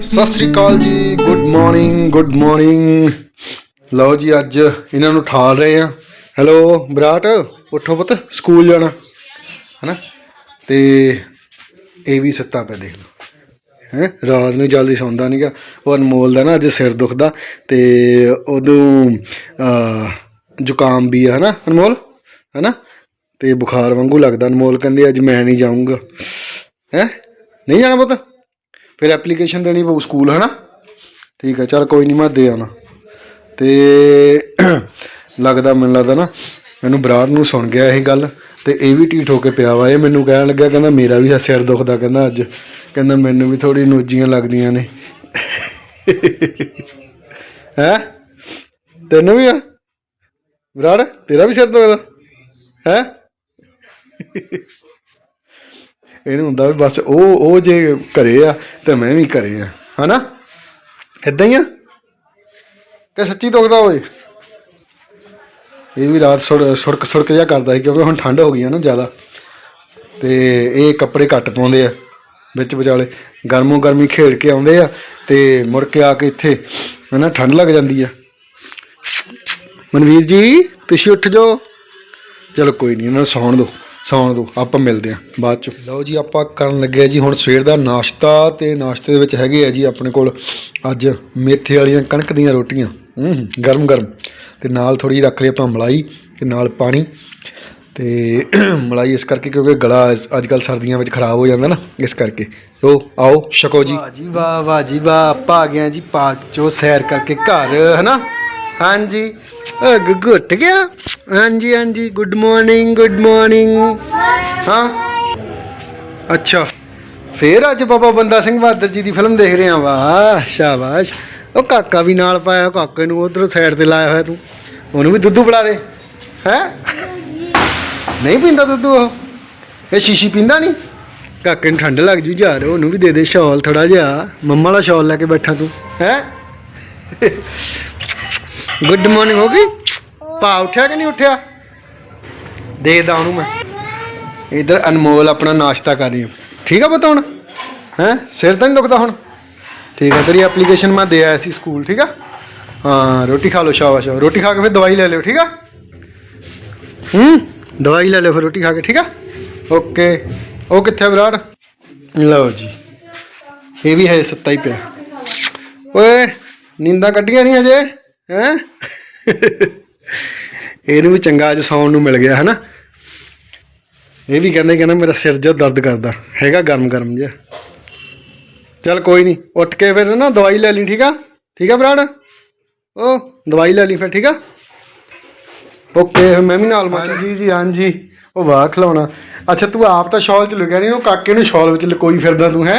ਸਤਿ ਸ੍ਰੀ ਅਕਾਲ ਜੀ good morning good morning ਲਓ ਜੀ, ਅੱਜ ਇਹਨਾਂ ਨੂੰ ਠਾਲ ਰਹੇ ਆ ਹੈਲੋ ਵਿਰਾਟ ਉੱਠੋ ਪੁੱਤ ਸਕੂਲ ਜਾਣਾ। ਹਨਾ? ਤੇ ਇਹ ਵੀ ਸੁੱਤਾ ਪਿਆ ਦੇਖ ਲਓ। ਹੈ? ਰਾਤ ਨੂੰ ਜਲਦੀ ਸੌਂਦਾ ਨਹੀਂਗਾ ਉਹ ਅਨਮੋਲ ਦਾ ਨਾ ਅੱਜ ਸਿਰ ਦੁਖਦਾ। ਤੇ ਉਦੋਂ ਜ਼ੁਕਾਮ ਵੀ ਆ, ਹਨਾ, ਅਨਮੋਲ? ਹਨਾ? ਤੇ ਬੁਖਾਰ ਵਾਂਗੂ ਲੱਗਦਾ। ਅਨਮੋਲ ਕਹਿੰਦੇ, ਅੱਜ ਮੈਂ ਨਹੀਂ ਜਾਊਂਗਾ। ਹੈ? ਨਹੀਂ ਜਾਣਾ ਪੁੱਤ? ਫਿਰ ਐਪਲੀਕੇਸ਼ਨ ਦੇਣੀ ਪਊ ਸਕੂਲ ਹਨਾ? ਠੀਕ ਹੈ ਚਲ ਕੋਈ ਨਹੀਂ ਮੈਂ ਦੇ ਆਣਾ ਤੇ ਲੱਗਦਾ, ਮੈਨੂੰ ਲੱਗਦਾ ਨਾ, ਮੈਨੂੰ ਬਰਾੜ ਨੂੰ ਸੁਣ ਗਿਆ ਇਹ ਗੱਲ, ਤੇ ਇਹ ਵੀ ਢੀਠ ਹੋ ਕੇ ਪਿਆ ਵਾ। ਇਹ ਮੈਨੂੰ ਕਹਿਣ ਲੱਗਾ ਕਹਿੰਦਾ ਮੇਰਾ ਵੀ ਸਿਰ ਦੁਖਦਾ, ਕਹਿੰਦਾ ਅੱਜ। ਕਹਿੰਦਾ ਮੈਨੂੰ ਵੀ ਥੋੜੀ ਨੋਜੀਆਂ ਲੱਗਦੀਆਂ ਨੇ। ਹੈ? ਤੈਨੂੰ ਵੀ ਆ? ਬਰਾੜ, ਤੇਰਾ ਵੀ ਸਿਰ ਦੁਖਦਾ? ਹੈ? ਇਹਨੂੰ ਹੁੰਦਾ ਵੀ ਬਸ ਉਹ ਉਹ ਜੇ ਘਰੇ ਆ ਤੇ ਮੈਂ ਵੀ ਘਰੇ ਆ, ਹਨਾ? ਇਦਾਂ ਹੀ ਆ? ਕਿ ਸੱਚੀ ਦੁਖਦਾ ਓਏ। ਇਹ ਵੀ ਰਾਤ ਸੁਰ, ਸੁਰਕ ਸੁਰਕ ਜਿਹਾ ਕਰਦਾ ਸੀ ਕਿਉਂਕਿ ਹੁਣ ਠੰਡ ਹੋ ਗਈ ਆ ਨਾ ਜ਼ਿਆਦਾ। ਤੇ ਇਹ ਕੱਪੜੇ ਘੱਟ ਪਾਉਂਦੇ ਆ ਵਿੱਚ ਵਿਚਾਲੇ। ਗਰਮੋ ਗਰਮੀ ਖੇਡ ਕੇ ਆਉਂਦੇ ਆ ਤੇ ਮੁੜ ਕੇ ਆ ਕੇ ਇੱਥੇ, ਹਨਾ, ਠੰਡ ਲੱਗ ਜਾਂਦੀ ਆ। ਮਨਵੀਰ ਜੀ, ਤੁਸੀਂ ਉੱਠ ਜਾਓ। ਚਲੋ ਕੋਈ ਨਹੀਂ ਇਹਨਾਂ ਨੂੰ ਸੌਣ ਦਿਓ। ਸੌਣ ਦਿਓ ਆਪਾਂ ਮਿਲਦੇ ਆਂ ਬਾਅਦ ਚ। ਲਓ ਜੀ ਆਪਾਂ ਕਰਨ ਲੱਗੇ ਆ ਜੀ ਹੁਣ ਸਵੇਰ ਦਾ ਨਾਸ਼ਤਾ ਤੇ ਨਾਸ਼ਤੇ ਦੇ ਵਿੱਚ ਹੈਗੇ ਆ ਜੀ ਆਪਣੇ ਕੋਲ ਅੱਜ ਮੇਥੇ ਵਾਲੀਆਂ ਕਣਕ ਦੀਆਂ ਰੋਟੀਆਂ। ਹੂੰ ਗਰਮ ਗਰਮ। ਤੇ ਨਾਲ ਥੋੜੀ ਰੱਖ ਲਈ ਆਪਾਂ ਮਲਾਈ ਤੇ ਨਾਲ ਪਾਣੀ। ਤੇ ਮਲਾਈ ਇਸ ਕਰਕੇ ਕਿਉਂਕਿ ਗਲਾ ਅੱਜ ਕੱਲ ਸਰਦੀਆਂ ਵਿੱਚ ਖਰਾਬ ਹੋ ਜਾਂਦਾ ਨਾ ਇਸ ਕਰਕੇ। ਸੋ ਆਓ ਛਕੋ ਜੀ। ਵਾਹ ਜੀ ਵਾਹ ਵਾਹ ਜੀ ਵਾਹ। ਆਪਾਂ ਆ ਗਏ ਆ ਜੀ ਪਾਰਕ ਚੋਂ ਸੈਰ ਕਰਕੇ ਘਰ ਹਨਾ? ਹਾਂਜੀ। ਉੱਠ ਗਿਆ। ਹਾਂਜੀ ਹਾਂਜੀ ਗੁੱਡ ਮਾਰਨਿੰਗ ਗੁੱਡ ਮਾਰਨਿੰਗ ਹਾਂ। ਅੱਛਾ। ਫੇਰ ਅੱਜ ਬਾਬਾ ਬੰਦਾ ਸਿੰਘ ਬਹਾਦਰ ਜੀ ਦੀ ਫਿਲਮ ਦੇਖ ਰਹੇ ਆ ਵਾਹ, ਸ਼ਾਬਾਸ਼। ਉਹ ਕਾਕਾ ਵੀ ਨਾਲ ਪਾਇਆ, ਕਾਕੇ ਨੂੰ ਉਧਰ ਸਾਈਡ ਤੇ ਲਾਇਆ ਹੋਇਆ ਤੂੰ। ਉਹਨੂੰ ਵੀ ਦੁੱਧੂ ਪਿਲਾ ਦੇ। ਹੈ? ਨਹੀਂ ਪੀਂਦਾ ਦੁੱਧ ਉਹ। ਇਹ ਸ਼ੀਸ਼ੀ ਪੀਂਦਾ ਨਹੀਂ? ਕਾਕੇ ਨੂੰ ਠੰਡ ਲੱਗ ਜੂ ਯਾਰ ਉਹਨੂੰ ਵੀ ਦੇ ਦੇ ਸ਼ਾਲ ਥੋੜਾ ਜਿਹਾ। ਮੰਮਾ ਵਾਲਾ ਸ਼ਾਲ ਲੈ ਕੇ ਬੈਠਾ ਤੂੰ। ਹੈ? ਗੁੱਡ ਮਾਰਨਿੰਗ ਹੋ ਗਈ? ਭਾ ਉੱਠਿਆ ਕਿ ਨਹੀਂ ਉੱਠਿਆ? ਦੇਖਦਾ ਉਹਨੂੰ ਮੈਂ। ਇਧਰ ਅਨਮੋਲ ਆਪਣਾ ਨਾਸ਼ਤਾ ਕਰ ਰਹੀ ਹਾਂ। ਠੀਕ ਆ ਪਤਾ ਹੁਣ? ਹੈ? ਸਿਰ ਤਾਂ ਨਹੀਂ ਦੁਖਦਾ ਹੁਣ? ਠੀਕ ਆ, ਤੇਰੀ ਐਪਲੀਕੇਸ਼ਨ ਮੈਂ ਦੇ ਆਇਆ ਸੀ ਸਕੂਲ, ਠੀਕ ਆ? ਹਾਂ, ਰੋਟੀ ਖਾ ਲਓ, ਸ਼ਾਬਾਸ਼। ਰੋਟੀ ਖਾ ਕੇ ਫਿਰ ਦਵਾਈ ਲੈ ਲਿਓ, ਠੀਕ ਆ? ਹੂੰ? ਦਵਾਈ ਲੈ ਲਿਓ ਫਿਰ ਰੋਟੀ ਖਾ ਕੇ, ਠੀਕ ਆ? ਓਕੇ। ਉਹ ਕਿੱਥੇ ਆ ਵਿਰਾਟ? ਲਓ ਜੀ। ਇਹ ਵੀ ਹੈ ਸੁੱਤਾ ਹੀ ਪਿਆ। ਓਏ, ਨੀਂਦਾਂ ਕੱਢੀਆਂ ਨਹੀਂ ਅਜੇ ਹੈ? ਇਹਨੂੰ ਵੀ ਚੰਗਾ ਅੱਜ ਸੌਣ ਨੂੰ ਮਿਲ ਗਿਆ ਹੈ ਨਾ ਇਹ ਵੀ ਕਹਿੰਦੇ ਕਹਿੰਦਾ ਮੇਰਾ ਸਿਰ ਜਿਹਾ ਦਰਦ ਕਰਦਾ ਹੈਗਾ ਗਰਮ ਗਰਮ ਜਿਹਾ। ਚੱਲ ਕੋਈ ਨਹੀਂ ਉੱਠ ਕੇ ਫਿਰ ਨਾ ਦਵਾਈ ਲੈ ਲਈ ਠੀਕ ਆ? ਠੀਕ ਆ ਵਿਰਾਟ? ਉਹ ਦਵਾਈ ਲੈ ਲਈ ਫਿਰ ਠੀਕ ਆ? ਓਕੇ ਫਿਰ ਮੈਂ ਵੀ ਨਾਲ ਮਾਂ ਜੀ ਜੀ ਹਾਂਜੀ। ਉਹ ਵਾਹ ਖਲਾਉਣਾ। ਅੱਛਾ ਤੂੰ ਆਪ ਤਾਂ ਸ਼ਾਲ ਚ ਲੁਕਿਆ ਨਹੀਂ ਉਹ ਕਾਕੇ ਨੂੰ ਸ਼ਾਲ ਵਿੱਚ ਲਕੋਈ ਫਿਰਦਾ ਤੂੰ ਹੈ?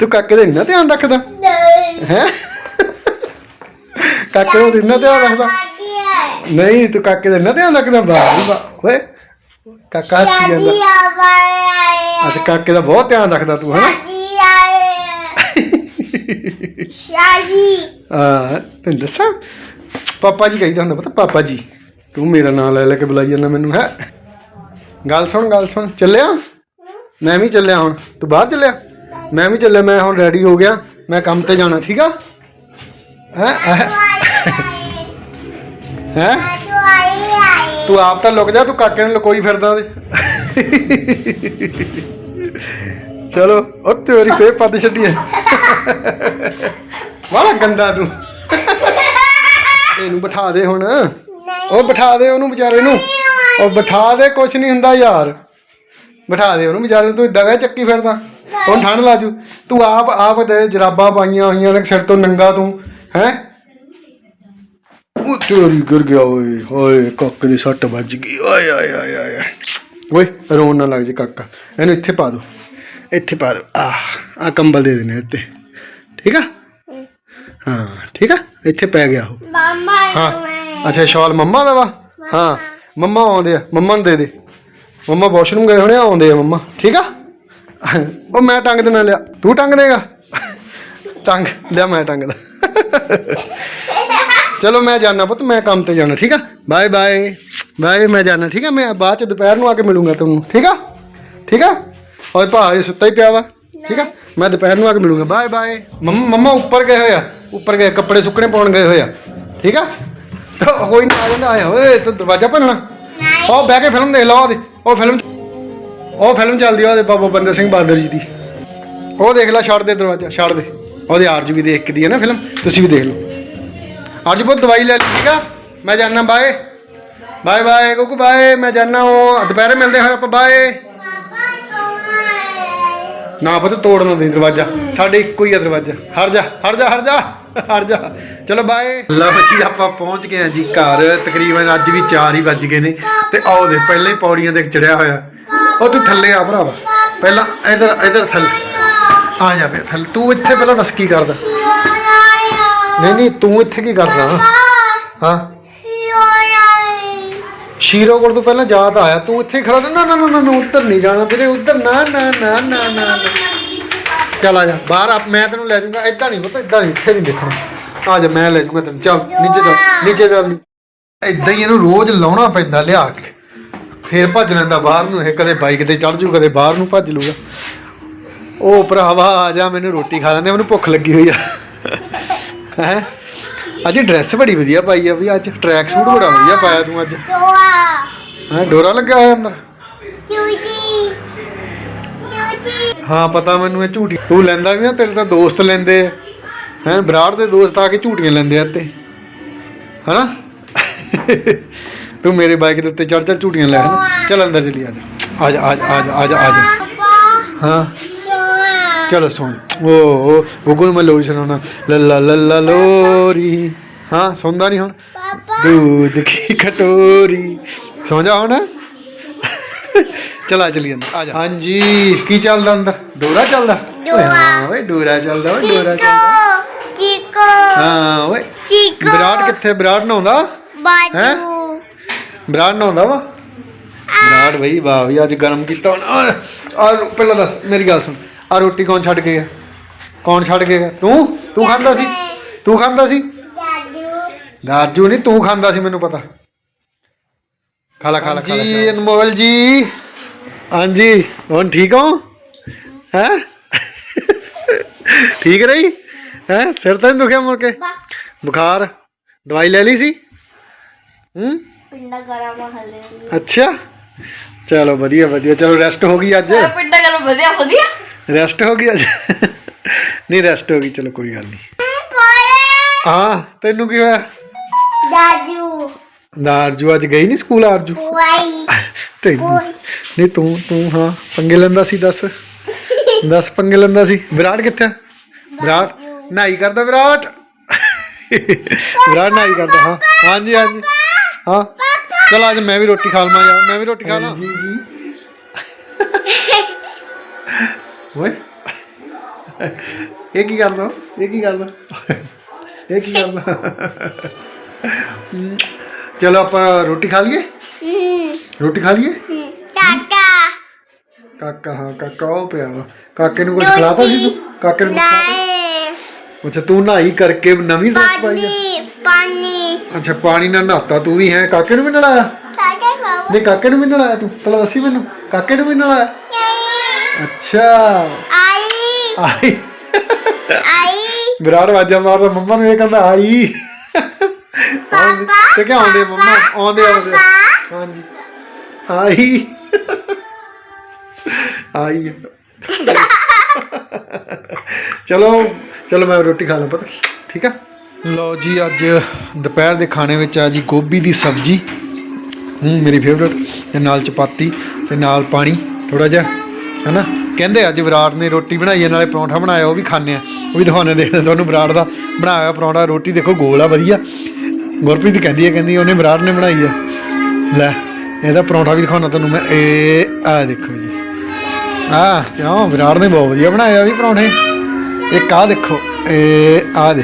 ਤੂੰ ਕਾਕੇ ਦਾ ਇੰਨਾ ਧਿਆਨ ਰੱਖਦਾ? ਹੈ? ਕਾਕੇ ਦਾ ਇੰਨਾ ਧਿਆਨ ਰੱਖਦਾ? ਨਹੀਂ ਤੂੰ ਕਾਕੇ ਦਾ ਇੰਨਾ ਧਿਆਨ ਰੱਖਦਾ? ਵਾਹ ਓਏ ਕਾਕਾ ਹੱਸੀ ਜਾਂਦਾ। ਅੱਛਾ ਕਾਕੇ ਦਾ ਬਹੁਤ ਧਿਆਨ ਰੱਖਦਾ ਤੂੰ ਹੈ ਆ। ਤੈਨੂੰ ਦੱਸਾਂ? ਪਾਪਾ ਜੀ ਕਹੀਦਾ ਹੁੰਦਾ ਪਤਾ ਪਾਪਾ ਜੀ ਤੂੰ ਮੇਰਾ ਨਾਮ ਲੈ ਲੈ ਕੇ ਬੁਲਾਈ ਜਾਂਦਾ ਮੈਨੂੰ ਹੈ? ਗੱਲ ਸੁਣ ਗੱਲ ਸੁਣ। ਚੱਲਿਆ? ਮੈਂ ਵੀ ਚੱਲਿਆ ਹੁਣ। ਤੂੰ ਬਾਹਰ ਚੱਲਿਆ? ਮੈਂ ਵੀ ਚੱਲਿਆ ਮੈਂ ਹੁਣ ਰੈਡੀ ਹੋ ਗਿਆ। ਮੈਂ ਕੰਮ ਤੇ ਜਾਣਾ ਠੀਕ ਆ? ਹੈ? ਹੈ? ਤੂੰ ਆਪ ਤਾਂ ਲੁਕ ਜਾ, ਤੂੰ ਕਾਕੇ ਨੂੰ ਲੁਕੋਈ ਫਿਰਦਾ ਦੇ ਚਲੋ, ਉਹ ਤੇਰੀ ਫੇਰ ਪੱਦ ਛੱਡੀ ਐ ਵਾਲਾ ਗੰਦਾ ਤੂੰ। ਇਹਨੂੰ ਬਿਠਾ ਦੇ ਹੁਣ। ਉਹ ਬਿਠਾ ਦੇ ਉਹਨੂੰ ਵਿਚਾਰੇ ਨੂੰ। ਉਹ ਬਿਠਾ ਦੇ, ਕੁਛ ਨਹੀਂ ਹੁੰਦਾ ਯਾਰ। ਬਿਠਾ ਦੇ ਉਹਨੂੰ ਵਿਚਾਰੇ ਨੂੰ, ਤੂੰ ਇਦਾਂ ਕਾ ਚੱਕੀ ਫਿਰਦਾ। ਹੁਣ ਠੰਡ ਲਾਜੂ ਤੂੰ ਆਪ ਆਪ ਦੇ ਜਰਾਬਾਂ ਪਾਈਆਂ ਹੋਈਆਂ ਨੇ ਸਿਰ ਤੋਂ ਨੰਗਾ ਤੂੰ, ਹੈ? ਉਹ ਤੇਰੀ ਗਿਰ ਗਿਆ ਓਏ ਓਏ ਕੱਕ ਦੀ ਸੱਟ ਵੱਜ ਗਈ। ਓਏ ਓਏ ਓਏ ਓਏ ਓਏ। ਰੋਣ ਨਾ ਲੱਗ ਜੇ ਕਾਕਾ। ਇਹਨੂੰ ਇੱਥੇ ਪਾ ਦੋ। ਇੱਥੇ ਪਾ ਦੋ। ਆ ਆ ਕੰਬਲ ਦੇ ਦੇਣੇ ਇੱਥੇ। ਠੀਕ ਆ? ਹਾਂ ਠੀਕ ਆ? ਇੱਥੇ ਪੈ ਗਿਆ ਉਹ। ਹਾਂ। ਅੱਛਾ ਸ਼ਾਲ ਮੰਮਾ ਦਾ ਵਾ? ਹਾਂ। ਮੰਮਾ ਆਉਂਦੇ ਆ। ਮੰਮਾ ਨੂੰ ਦੇ ਦੇ। ਮੰਮਾ ਵਾਸ਼ਰੂਮ ਗਏ ਹੋਣੇ ਆਉਂਦੇ ਆ ਮੰਮਾ। ਠੀਕ ਆ? ਉਹ ਮੈਂ ਟੰਗ ਦੇਣਾ ਲਿਆ। ਤੂੰ ਟੰਗ ਦੇਗਾ? ਟੰਗ ਲਿਆ ਮੈਂ ਟੰਗਦਾ ਚਲੋ ਮੈਂ ਜਾਣਾ ਪੁੱਤ ਮੈਂ ਕੰਮ ਤੇ ਜਾਣਾ ਠੀਕ ਆ? ਬਾਏ ਬਾਏ ਬਾਏ ਮੈਂ ਜਾਣਾ ਠੀਕ ਆ? ਮੈਂ ਬਾਅਦ ਚ ਦੁਪਹਿਰ ਨੂੰ ਆ ਕੇ ਮਿਲੂੰਗਾ ਤੁਹਾਨੂੰ ਠੀਕ ਆ? ਠੀਕ ਆ? ਓਏ ਭਾ ਇਹ ਸੁੱਤਾ ਹੀ ਪਿਆ ਵਾ ਠੀਕ ਆ? ਮੈਂ ਦੁਪਹਿਰ ਨੂੰ ਆ ਕੇ ਮਿਲੂੰਗਾ। ਬਾਏ ਬਾਏ ਮੰਮਾ ਉੱਪਰ ਗਏ ਹੋਇਆ ਉੱਪਰ ਗਏ ਕੱਪੜੇ ਸੁੱਕਣੇ ਪਾਉਣ ਗਏ ਹੋਇਆ ਠੀਕ ਆ? ਕੋਈ ਨਹੀਂ ਆ ਜਾਂਦਾ ਆਇਆ ਓਏ ਤੂੰ ਦਰਵਾਜ਼ਾ ਭੰਨਣਾ। ਉਹ ਬਹਿ ਕੇ ਫਿਲਮ ਦੇਖ ਲਓ ਉਹਦੇ। ਉਹ ਫਿਲਮ ਉਹ ਫਿਲਮ ਚੱਲਦੀ ਆ ਉਹਦੇ ਬਾਬਾ ਬੰਦਰ ਸਿੰਘ ਬਹਾਦਰ ਜੀ ਦੀ। ਉਹ ਦੇਖ ਲੈ ਛੱਡ ਦੇ ਦਰਵਾਜ਼ਾ ਛੱਡ ਦੇ। ਉਹਦੇ ਆਰਜ ਵੀ ਦੇਖ ਕੇ ਦੀ ਹੈ ਨਾ ਫਿਲਮ ਤੁਸੀਂ ਵੀ ਦੇਖ ਲਓ। ਅੱਜ ਬਹੁਤ ਦਵਾਈ ਲੈ ਲਈ, ਠੀਕ ਆ? ਮੈਂ ਜਾਣਾ ਬਾਏ। ਬਾਏ ਬਾਏ ਕੋਕੂ ਬਾਏ। ਮੈਂ ਜਾਣਾ ਉਹ, ਦੁਪਹਿਰੇ ਮਿਲਦੇ ਹਾਂ ਆਪਾਂ, ਬਾਏ। ਨਾ ਪਤਾ ਤੋੜਨਾ ਨਹੀਂ ਦਰਵਾਜ਼ਾ। ਸਾਡੇ ਇੱਕੋ ਹੀ ਆ ਦਰਵਾਜ਼ਾ। ਹਟ ਜਾ ਹਟ ਜਾ ਹਟ ਜਾ ਹਟ ਜਾ। ਚਲੋ, ਬਾਏ। ਲਓ ਜੀ, ਆਪਾਂ ਪਹੁੰਚ ਗਏ ਆ ਜੀ ਘਰ। ਤਕਰੀਬਨ ਅੱਜ ਵੀ 4 ਹੀ ਵੱਜ ਗਏ ਨੇ। ਤੇ ਆਓ ਦੇ, ਪਹਿਲਾਂ ਹੀ ਪੌੜੀਆਂ ਤੇ ਚੜਿਆ ਹੋਇਆ। ਉਹ ਤੂੰ ਥੱਲੇ ਆ ਭਰਾਵਾ। ਪਹਿਲਾਂ ਇਧਰ ਇਧਰ ਥੱਲੇ। ਆ ਜਾ ਫਿਰ, ਥੱਲੇ। ਤੂੰ ਇੱਥੇ ਪਹਿਲਾਂ ਦੱਸ ਕੀ ਕਰਦਾ? ਨਹੀਂ ਨਹੀਂ ਤੂੰ ਇੱਥੇ ਕੀ ਕਰਦਾ ਹਾਂ। ਸ਼ੀਰੋ ਕੋਲ ਤੋਂ ਪਹਿਲਾਂ ਜਾ ਤਾਂ ਆਇਆ ਤੂੰ ਇੱਥੇ ਖੜਾ ਨਾ ਨਾ ਨਾ ਨਾ ਉੱਧਰ ਨਹੀਂ ਜਾਣਾ ਵੀਰੇ ਉੱਧਰ ਨਾ ਨਾ ਨਾ ਨਾ ਨਾ ਨਾ। ਚੱਲ ਆ ਜਾ ਬਾਹਰ ਆ ਮੈਂ ਤੈਨੂੰ ਲੈ ਜਾਊਂਗਾ ਇਦਾਂ ਨਹੀਂ ਪਤਾ ਇਦਾਂ ਨਹੀਂ ਇੱਥੇ ਨਹੀਂ ਦੇਖਣਾ। ਆ ਜਾ ਮੈਂ ਲੈ ਜਾਊਂਗਾ ਤੈਨੂੰ ਚੱਲ ਨੀਚੇ ਚੱਲ ਨੀਚੇ ਚੱਲ। ਇਦਾਂ ਹੀ ਇਹਨੂੰ ਰੋਜ਼ ਲਾਉਣਾ ਪੈਂਦਾ ਲਿਆ ਕੇ। ਫੇਰ ਭੱਜ ਲੈਂਦਾ ਬਾਹਰ ਨੂੰ ਇਹ ਕਦੇ ਬਾਈਕ ਤੇ ਚੜ ਜੂ ਕਦੇ ਬਾਹਰ ਨੂੰ ਭੱਜ ਲੂਗਾ ਉਹ ਭਰਾਵਾ ਆ ਜਾ ਮੈਨੂੰ ਰੋਟੀ ਖਾ ਲੈਂਦੇ ਮੈਨੂੰ ਭੁੱਖ ਲੱਗੀ ਹੋਈ ਆ। ਹੈ? ਅੱਜ ਡਰੈਸ ਬੜੀ ਵਧੀਆ ਪਾਈ ਆ ਵੀ ਅੱਜ ਟਰੈਕ ਸੂਟ ਬੜਾ ਵਧੀਆ ਪਾਇਆ ਤੂੰ ਅੱਜ। ਹੈ ਡੋਰਾ ਲੱਗਿਆ ਹੋਇਆ ਅੰਦਰ? ਹਾਂ ਪਤਾ ਮੈਨੂੰ ਇਹ ਝੂਠੀ ਤੂੰ ਲੈਂਦਾ ਵੀ ਆ ਤੇਰੇ ਤਾਂ ਦੋਸਤ ਲੈਂਦੇ ਆ। ਹੈ ਬਰਾੜ ਦੇ ਦੋਸਤ ਆ ਕੇ ਝੂਟੀਆਂ ਲੈਂਦੇ ਆ ਤੇ ਹਨਾ? ਤੂੰ ਮੇਰੇ ਬਾਈਕ ਦੇ ਉੱਤੇ ਚੜ ਚੜ ਝੂਟੀਆਂ ਲੈ ਹਨਾ? ਚੱਲ ਅੰਦਰ ਚਲੀ ਆ ਜਾ। ਆ ਜਾ ਆ ਜਾ ਆ ਜਾ ਆ ਜਾ ਹਾਂ। ਚਲੋ ਸੁਣ ਓ ਓ ਗੁੱਗੂ ਨੂੰ ਮੈਂ ਲੋਰੀ ਸੁਣਾਉਣਾ ਲੱਲਾ ਲੱਲਾ ਲੋਰੀ ਹਾਂ ਸੁਣਦਾ ਨਹੀਂ ਹੁਣ दूध की कटोरी ਸੌਂ ਜਾ ਹੁਣ ਚਲਾ ਚਲੀ ਅੰਦਰ ਆ ਜਾ ਹਾਂਜੀ ਕੀ ਚੱਲਦਾ ਅੰਦਰ ਡੋਰਾ ਚੱਲਦਾ ਓਏ ਹਾਂ ਓਏ ਡੋਰਾ ਚੱਲਦਾ ਓਏ ਡੋਰਾ ਚੱਲਦਾ ਹਾਂ ਓਏ ਵਿਰਾਟ ਕਿੱਥੇ ਵਿਰਾਟ ਨਹਾਉਂਦਾ ਹੈਂ? ਵਿਰਾਟ ਨਹਾਉਂਦਾ ਵਾ ਵਿਰਾਟ ਬਈ ਵਾਹ ਵੀ ਅੱਜ ਗਰਮ ਕੀਤਾ ਹੁਣ ਆ ਆ ਪਹਿਲਾਂ ਦੱਸ ਮੇਰੀ ਗੱਲ ਸੁਣ ਆ ਰੋਟੀ ਕੌਣ ਛੱਡ ਕੇ ਗਿਆ? ਕੌਣ ਛੱਡ ਕੇ ਗਿਆ? ਤੂੰ? ਤੂੰ ਖਾਂਦਾ ਸੀ? ਤੂੰ ਖਾਂਦਾ ਸੀ? ਦਾਜੂ ਨਹੀਂ ਤੂੰ ਖਾਂਦਾ ਸੀ ਮੈਨੂੰ ਪਤਾ। ਖਾ ਲਾ ਖਾ ਲਾ ਜੀ ਅਨਮੋਲ ਜੀ। ਹਾਂਜੀ ਹੁਣ ਠੀਕ ਹੋ? ਹੈ? ਠੀਕ ਰਹੀ? ਹੈ? ਸਿਰ ਤਾਂ ਨੀ ਦੁਖਿਆ ਮੁੜ ਕੇ? ਬੁਖਾਰ? ਦਵਾਈ ਲੈ ਲਈ ਸੀ? ਹੂੰ? ਪਿੰਡਾ ਗਰਮ ਹਲੇ ਅੱਛਾ। ਚਲੋ ਵਧੀਆ ਵਧੀਆ। ਚਲੋ ਰੈਸਟ ਹੋ ਗਈ ਅੱਜ। ਪਿੰਡਾ ਗਰਮ ਵਧੀਆ ਵਧੀਆ। ਰੈਸਟ ਹੋ ਗਈ ਅੱਜ? ਨਹੀਂ ਰੈਸਟ ਹੋ ਗਈ ਚਲੋ ਕੋਈ ਗੱਲ ਨਹੀਂ। ਹਾਂ ਤੈਨੂੰ ਕੀ ਹੋਇਆ? ਦਾਦੂ ਨਾ ਅਰਜੂ ਅੱਜ ਗਈ ਨਹੀਂ ਸਕੂਲ ਅਰਜੂ ਵਾਈ ਤੈਨੂੰ ਨਹੀਂ ਤੂੰ ਤੂੰ ਹਾਂ ਪੰਗੇ ਲੈਂਦਾ ਸੀ ਦੱਸ। ਦੱਸ ਪੰਗੇ ਲੈਂਦਾ ਸੀ। ਵਿਰਾਟ ਕਿੱਥੇ ਆ? ਵਿਰਾਟ ਨਾਈ ਕਰਦਾ ਵਿਰਾਟ। ਵਿਰਾਟ ਨਾਈ ਕਰਦਾ ਹਾਂ। ਹਾਂਜੀ ਹਾਂਜੀ। ਹਾਂ। ਚਲ ਅੱਜ ਮੈਂ ਵੀ ਰੋਟੀ ਖਾ ਲਵਾਂ ਯਾਰ ਮੈਂ ਵੀ ਰੋਟੀ ਖਾ ਲਾਂ ਜੀ ਜੀ। ਓਏ। ਇਹ ਕੀ ਕਰਦਾ ਇਹ ਕੀ ਕਰਦਾ ਇਹ ਕੀ ਕਰਦਾ ਚਲੋ ਆਪਾਂ ਰੋਟੀ ਖਾ ਲਈਏ? ਰੋਟੀ ਖਾ ਲਈਏ? ਕਾਕਾ। ਕਾਕਾ ਹਾਂ ਕਾਕਾ ਉਹ ਪਿਆ। ਕਾਕੇ ਨੂੰ ਕੁਝ ਖਿਲਾਤਾ ਸੀ ਤੂੰ? ਕਾਕੇ ਨੂੰ ਨਹੀਂ ਅੱਛਾ ਤੂੰ ਨਹਾਈ ਕਰਕੇ ਨਵੀਂ ਡਰੈਸ ਪਾਈ ਆ? ਪਾਣੀ ਅੱਛਾ ਪਾਣੀ ਨਾਲ ਨਹਾਤਾ ਤੂੰ ਵੀ ਹੈ? ਕਾਕੇ ਨੂੰ ਵੀ ਨਲਾਇਆ ਕਾਕਾ ਨਹੀਂ ਕਾਕੇ ਨੂੰ ਵੀ ਨਲਾਇਆ ਤੂੰ? ਪਹਿਲਾਂ ਦੱਸੀ ਮੈਨੂੰ। ਕਾਕੇ ਨੂੰ ਵੀ ਨਲਾਇਆ ਅੱਛਾ। ਆਈ। ਆਈ। ਆਈ। ਵਿਰਾਟ ਵਾਜਾ ਮਾਰਦਾ ਮੰਮਾ ਨੂੰ ਇਹ ਕਹਿੰਦਾ ਆਈ। ਪਾਪਾ ਤੇ ਕਿ ਆਉਂਦੇ ਮੰਮਾ? ਆਉਂਦੇ ਆਉਂਦੇ। ਹਾਂਜੀ। ਆਈ। ਆਈ ਚਲੋ ਚਲੋ ਮੈਂ ਰੋਟੀ ਖਾ ਲਾਂ ਪਤਾ। ਠੀਕ ਆ? ਲਓ ਜੀ ਅੱਜ ਦੁਪਹਿਰ ਦੇ ਖਾਣੇ ਵਿੱਚ ਆ ਜੀ ਗੋਭੀ ਦੀ ਸਬਜ਼ੀ। ਹੂੰ ਮੇਰੀ ਫੇਵਰਟ ਤੇ ਨਾਲ ਚਪਾਤੀ ਤੇ ਨਾਲ ਪਾਣੀ ਥੋੜਾ ਜਿਹਾ। ਹੈਨਾ? ਕਹਿੰਦੇ ਅੱਜ ਵਿਰਾਟ ਨੇ ਰੋਟੀ ਬਣਾਈ ਹੈ, ਨਾਲੇ ਪਰੌਂਠਾ ਬਣਾਇਆ, ਉਹ ਵੀ ਖਾਣੇ ਆ। ਉਹ ਵੀ ਦਿਖਾਉਣੇ ਦੇਖਦੇ ਤੁਹਾਨੂੰ ਵਿਰਾਟ ਦਾ ਬਣਾਇਆ ਪਰੌਂਠਾ, ਰੋਟੀ ਦੇਖੋ, ਗੋਲ ਆ, ਵਧੀਆ। ਗੁਰਪ੍ਰੀਤ ਕਹਿੰਦੀ ਹੈ, ਕਹਿੰਦੀ ਉਹਨੇ ਵਿਰਾਟ ਨੇ ਬਣਾਈ ਆ ਲੈ, ਇਹਦਾ ਪਰੌਂਠਾ ਵੀ ਦਿਖਾਉਣਾ ਤੁਹਾਨੂੰ ਮੈਂ। ਇਹ, ਆ ਦੇਖੋ ਜੀ। ਆ, ਕਿਉਂ? ਵਿਰਾਟ ਨੇ ਬਹੁਤ ਵਧੀਆ ਬਣਾਇਆ ਵੀ ਪਰੌਂਠੇ। ਇੱਕ ਆ ਦੇਖੋ, ਇਹ, ਆ ਦੇ।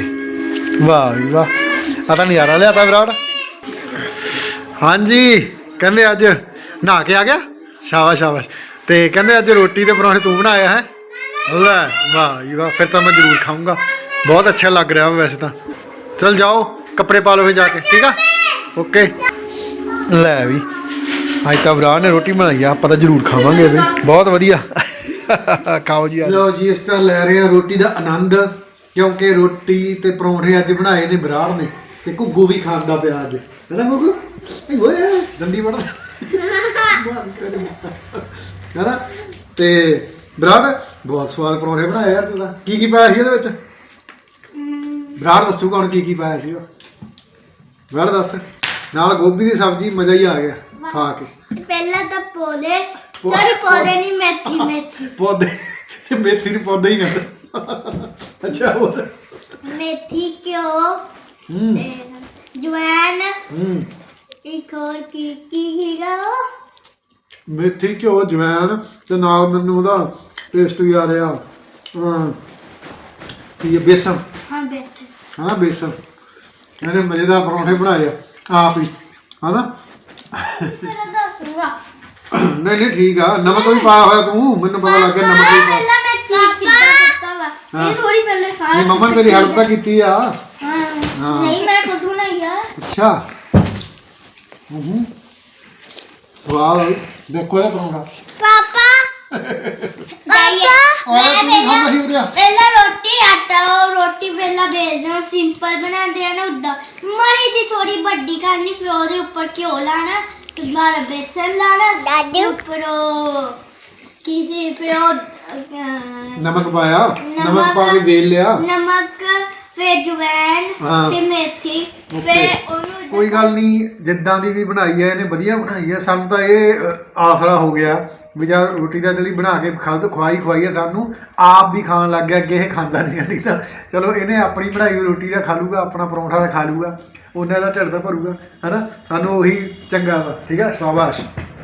ਵਾਹ ਵੀ ਵਾਹ। ਆ ਤਾਂ ਨਜ਼ਾਰਾ ਲਿਆਤਾ ਵਿਰਾਟ। ਹਾਂਜੀ, ਕਹਿੰਦੇ ਅੱਜ ਨਹਾ ਕੇ ਆ ਗਿਆ? ਸ਼ਾਬਾਸ਼ ਸ਼ਾਬਾਸ਼। ਤੇ ਕਹਿੰਦੇ ਅੱਜ ਰੋਟੀ ਤੇ ਪਰੌਂਠੇ ਤੂੰ ਬਣਾਇਆ ਹੈ? ਲੈ ਵਾਹ ਜੀ ਵਾਹ ਫਿਰ ਤਾਂ ਮੈਂ ਜ਼ਰੂਰ ਖਾਊਂਗਾ। ਬਹੁਤ ਅੱਛਾ ਲੱਗ ਰਿਹਾ ਵੈਸੇ ਤਾਂ। ਚਲ ਜਾਓ ਕੱਪੜੇ ਪਾ ਲਓ ਫਿਰ ਜਾ ਕੇ ਠੀਕ ਆ? ਓਕੇ। ਲੈ ਵੀ ਅੱਜ ਤਾਂ ਵਿਰਾਟ ਨੇ ਰੋਟੀ ਬਣਾਈ ਆ ਆਪਾਂ ਤਾਂ ਜ਼ਰੂਰ ਖਾਵਾਂਗੇ ਵੀ। ਬਹੁਤ ਵਧੀਆ। ਖਾਓ ਜੀ ਲਓ ਜੀ ਇਸ ਤਰ੍ਹਾਂ ਲੈ ਰਹੇ ਆ ਰੋਟੀ ਦਾ ਆਨੰਦ ਕਿਉਂਕਿ ਰੋਟੀ ਤੇ ਪਰੌਂਠੇ ਅੱਜ ਬਣਾਏ ਨੇ ਬਰਾੜ ਨੇ ਤੇ ਘੁੱਗੂ ਵੀ ਖਾਂਦਾ ਪਿਆ ਅੱਜ। ਹੈਨਾ ਘੁੱਗੂ? ਏ ਓਏ ਡੰਡੀ ਵੜ ਹੈਨਾ? ਤੇ ਬਰਾੜ ਬਹੁਤ ਸਵਾਦ ਪਰੌਂਠੇ ਬਣਾਏ ਯਾਰ ਤੂੰ ਤਾਂ। ਕੀ ਕੀ ਪਾਇਆ ਸੀ ਇਹਦੇ ਵਿੱਚ? ਬਰਾੜ ਦੱਸੂਗਾ ਹੁਣ ਕੀ ਕੀ ਪਾਇਆ ਸੀ ਉਹ। ਬਰਾੜ ਦੱਸ। ਨਾਲ ਗੋਭੀ ਦੀ ਸਬਜ਼ੀ ਮਜ਼ਾ ਹੀ ਆ ਗਿਆ ਖਾ ਕੇ। ਪਹਿਲਾਂ ਤਾਂ ਪੌਦੇ। ਪੌ- ਸੌਰੀ ਪੌਦੇ ਨਹੀਂ ਮੇਥੀ ਮੇਥੀ। ਪੌਦੇ। ਮੇਥੀ ਨੂੰ ਪੌਦਾ ਹੀ ਕਹਿੰਦਾ ਅੱਛਾ ਹੋਰ। ਮੇਥੀ ਘਿਓ ਤੇ ਜਵੈਨ ਹੂੰ। ਇੱਕ ਹੋਰ ਕੀ ਕੀ ਹੀਗਾ ਉਹ? ਮੇਥੀ ਘਿਓ ਜਵੈਨ ਤੇ ਨਾਲ ਮੈਨੂੰ ਉਹਦਾ ਟੇਸਟ ਵੀ ਆ ਰਿਹਾ। ਹਾਂ। ਕੀ ਇਹ ਬੇਸਨ? ਹਾਂ ਬੇਸ ਹਨਾ ਬੇਸਨ। ਇਹਨੇ ਮਜ਼ੇਦਾਰ ਪਰੌਂਠੇ ਬਣਾਏ ਆ ਆਪ ਹੀ। ਹਨਾ? ਦੱਸੂਗਾ ਨਹੀਂ ਨਹੀਂ ਠੀਕ ਆ। ਨਮਕ ਵੀ ਪਾਇਆ ਹੋਇਆ ਤੂੰ ਮੈਨੂੰ ਪਤਾ ਲੱਗ ਗਿਆ ਨਮਕ ਵੀ ਪਾਇਆ ਪਹਿਲਾਂ ਮੈਂ ਕੀ ਕੀਤਾ ਕੀਤਾ ਵਾ? ਹਾਂ। ਇਹ ਥੋੜੀ ਪਹਿਲੇ ਸਾਰਾ ਨਹੀਂ ਮੰਮਾ ਨੇ ਤੇਰੀ ਹੈਲਪ ਤਾਂ ਕੀਤੀ ਆ। ਹਾਂ। ਹਾਂ। ਨਹੀਂ ਮੈਂ ਖੁਦ ਬਣਾਇਆ ਅੱਛਾ। ਹੂੰ। ਵਾਹ ਦੇਖੋ ਇਹ ਪਰੌਂਠਾ ਪਾਪਾ ਪਾਪਾ ਔਰ ਮੈਂ ਤੂੰ ਖਾਣਾ ਪਹਿਲਾਂ ਹੀ ਉਰਿਆ ਪਹਿਲਾਂ ਰੋਟੀ ਆਟਾ ਉਹ ਰੋਟੀ ਪਹਿਲਾਂ ਵੇਚਦੇ ਹਾਂ ਸਿੰਪਲ ਬਣਾਉਂਦੇ ਆ ਨਾ ਉਦਾਂ ਮਾੜੀ ਜੀ ਥੋੜੀ ਵੱਡੀ ਕਰਨੀ ਫਿਰ ਉਹਦੇ ਉੱਪਰ ਘਿਓ ਲਾਣਾ ਤੇ ਬਾਅਦ ਬੇਸਨ ਲਾਣਾ ਦਾਦੂ ਉੱਪਰ ਉਹ ਕਿਸੇ ਫਿਰ ਜਵੈਨ ਹਾਂ। ਫਿਰ ਮੇਥੀ. ਫਿਰ ਉਹਨੂੰ ਕੋਈ ਗੱਲ ਨਹੀਂ ਜਿੱਦਾਂ ਦੀ ਵੀ ਬਣਾਈ ਹੈ ਇਹਨੇ ਵਧੀਆ ਬਣਾਈ ਹੈ। ਸਾਨੂੰ ਤਾਂ ਇਹ ਅ, ਆਸਰਾ ਹੋ ਗਿਆ ਵੀ ਜਾਂ ਰੋਟੀ ਦਾ ਜਿਹੜੀ ਬਣਾ ਕੇ ਖਦ ਖਵਾਈ ਖਵਾਈ ਹੈ ਸਾਨੂੰ। ਆਪ ਵੀ ਖਾਣ ਲੱਗ ਗਿਆ ਅੱਗੇ ਇਹ ਖਾਂਦਾ ਨਹੀਂ ਨਹੀਂ ਤਾਂ ਚਲੋ ਇਹਨੇ ਆਪਣੀ ਬਣਾਈ ਹੋਈ ਰੋਟੀ ਦਾ ਖਾ ਲੂਗਾ ਆਪਣਾ ਪਰੌਂਠਾ ਦਾ ਖਾ ਲੂਗਾ। ਉਹਨਾਂ ਦਾ ਢਿੱਡ ਤਾਂ ਭਰੂਗਾ ਹੈਨਾ? ਸਾਨੂੰ ਉਹੀ ਚੰਗਾ ਵਾ ਠੀਕ ਹੈ ਸ਼ਾਬਾਸ਼।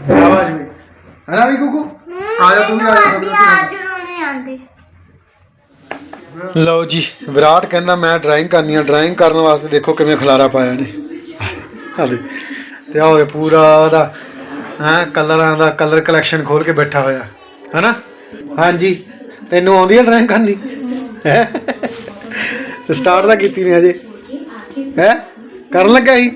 ਸ਼ਾਬਾਸ਼ ਵੀ ਹੈਨਾ ਵੀ ਕੁਕੂ? ਆ ਜਾ ਤੂੰ ਵੀ ਆ ਜਾ ਆਂਦੀ ਆ ਜਦੋਂ ਨਹੀਂ ਆਂਦੀ। ਲਓ ਜੀ, ਵਿਰਾਟ ਕਹਿੰਦਾ ਮੈਂ ਡਰਾਇੰਗ ਕਰਨੀ ਆ। ਡਰਾਇੰਗ ਕਰਨ ਵਾਸਤੇ ਦੇਖੋ ਕਿਵੇਂ ਖਲਾਰਾ ਪਾਇਆ ਨੇ। ਹਾਲੇ ਤੇ ਆਹ ਹੋਏ ਪੂਰਾ ਉਹਦਾ, ਹਾਂ, ਕਲਰਾਂ ਦਾ ਕਲਰ ਕਲੈਕਸ਼ਨ ਖੋਲ ਕੇ ਬੈਠਾ ਹੋਇਆ। ਹੈਨਾ? ਹਾਂਜੀ। ਤੈਨੂੰ ਆਉਂਦੀ ਹੈ ਡਰਾਇੰਗ ਕਰਨੀ? ਹੈ? ਸਟਾਰਟ ਤਾਂ ਕੀਤੀ ਨਹੀਂ ਅਜੇ। ਹੈ? ਕਰਨ ਲੱਗਾ ਸੀ?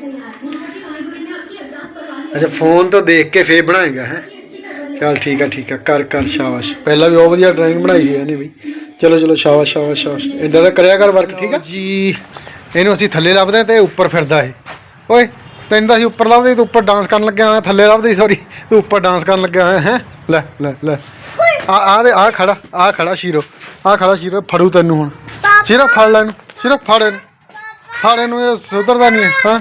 ਅੱਛਾ ਫੋਨ ਤੋਂ ਦੇਖ ਕੇ ਫੇਰ ਬਣਾਏਗਾ, ਹੈ? ਚਲ ਠੀਕ ਆ ਠੀਕ ਆ। ਕਰ ਕਰ, ਸ਼ਾਬਾਸ਼। ਪਹਿਲਾਂ ਵੀ ਉਹ ਵਧੀਆ ਡਰਾਇੰਗ ਬਣਾਈ ਹੋਈ ਇਹਨੇ ਵੀ। ਚਲੋ ਚਲੋ ਸ਼ਾਬਾਸ਼ ਸ਼ਾਬਾਸ਼ ਸ਼ਾਬਾਸ਼। ਇੰਦਾ ਦਾ ਕਰਿਆ ਕਰ ਵਰਕ ਠੀਕ ਆ? ਜੀ ਇਹਨੂੰ ਅਸੀਂ ਥੱਲੇ ਲੱਭਦੇ ਤੇ ਉੱਪਰ ਫਿਰਦਾ ਇਹ। ਓਏ ਤੈਨੂੰ ਤਾਂ ਅਸੀਂ ਉੱਪਰ ਲੱਭਦੇ ਤੂੰ ਉੱਪਰ ਡਾਂਸ ਕਰਨ ਲੱਗਿਆ ਹੋਇਆ ਥੱਲੇ ਲੱਭਦੇ ਸੌਰੀ ਤੂੰ ਉੱਪਰ ਡਾਂਸ ਕਰਨ ਲੱਗਿਆ ਹੋਇਆ ਹੈ? ਲੈ ਲੈ ਲੈ। ਆ ਆ ਦੇ ਆ ਖੜਾ ਆ ਖੜਾ ਸ਼ੀਰੋ ਆ ਖੜਾ ਸ਼ੀਰੋ ਫੜੂ ਤੈਨੂੰ ਹੁਣ। ਸ਼ੀਰੋ ਫੜ ਲੈ ਇਹਨੂੰ ਸ਼ੀਰੋ ਫੜ ਇਹਨੂੰ। ਫੜ ਇਹਨੂੰ ਇਹ ਸੁਧਰਦਾ ਨਹੀਂ ਹੈ?